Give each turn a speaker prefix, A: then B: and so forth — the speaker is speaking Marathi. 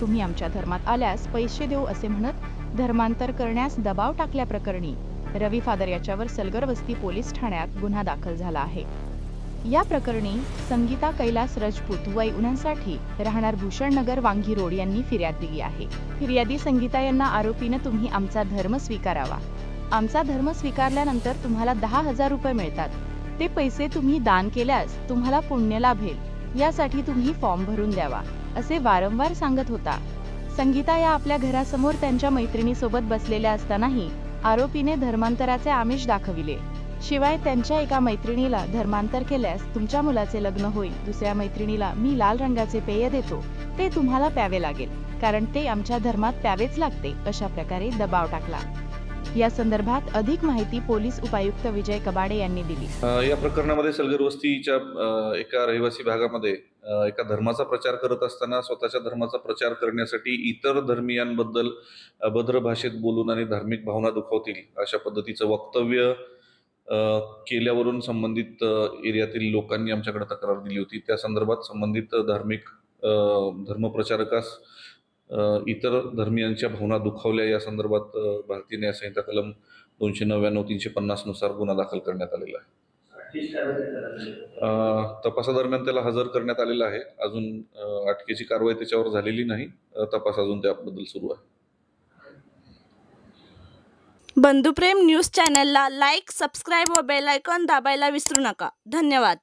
A: तुम्ही आमच्या धर्मात आल्यास पैसे देऊ असे म्हणत धर्मांतर करण्यास दबाव टाकल्याप्रकरणी रवी फादर याच्यावर सलगरवस्ती पोलीस ठाण्यात गुन्हा दाखल झाला आहे. या प्रकरणी संगीता कैलास राजपूत वय उन्हांसाठी राहणार भूषणनगर वांगी रोड यांनी फिर्याद दिली आहे. फिर्यादी संगीता यांना आरोपीनं तुम्ही आमचा धर्म स्वीकारावा. आमचा धर्म स्वीकारल्यानंतर तुम्हाला दहा हजार रुपये मिळतात. ते पैसे तुम्ही दान केल्यास तुम्हाला पुण्य लाभेल. यासाठी तुम्ही फॉर्म भरून द्यावा. असे वारंवार सांगत होता. संगीता या आपल्या घरासमोर त्यांच्या मैत्रिणीसोबत बसलेल्या असतानाही आरोपीने धर्मांतराचे आमिष दाखविले. शिवाय त्यांच्या एका मैत्रिणीला धर्मांतर केल्यास तुमच्या मुलाचे लग्न होईल दुसऱ्या मैत्रिणीला मी लाल रंगाचे पेय देतो ते तुम्हाला प्यावे लागेल कारण ते आमच्या धर्मात प्यावेच लागते अशा प्रकारे दबाव टाकला. या संदर्भात अधिक माहिती पोलीस उपायुक्त विजय कबाडे यांनी दिली.
B: या प्रकरणामध्ये सलगर वस्तीच्या एका रहिवासी भागामध्ये एका धर्माचा प्रचार करत असताना स्वतःच्या धर्माचा प्रचार करण्यासाठी इतर धर्मियांबद्दल अभद्र भाषेत बोलून आणि धार्मिक भावना दुखावतील अशा पद्धतीचं वक्तव्य केल्यावरून संबंधित एरियातील लोकांनी आमच्याकडे तक्रार दिली होती. त्या संदर्भात संबंधित धार्मिक धर्मप्रचारकास इतर धर्मियांच्या भावना दुखावल्या. या संदर्भात भारतीय न्यायसंहिता कलम दोनशे नव्याण्णव तीनशे पन्नासनुसार गुन्हा दाखल करण्यात आलेला आहे. तपासादरम्यान त्याला हजर करण्यात आलेला आहे. अजून अटकेची कारवाई त्याच्यावर झालेली नाही. तपास अजून त्याबद्दल सुरू आहे.
C: बंधुप्रेम न्यूज चॅनलला लाईक सबस्क्राईब व बेल आयकॉन दाबायला विसरू नका. धन्यवाद.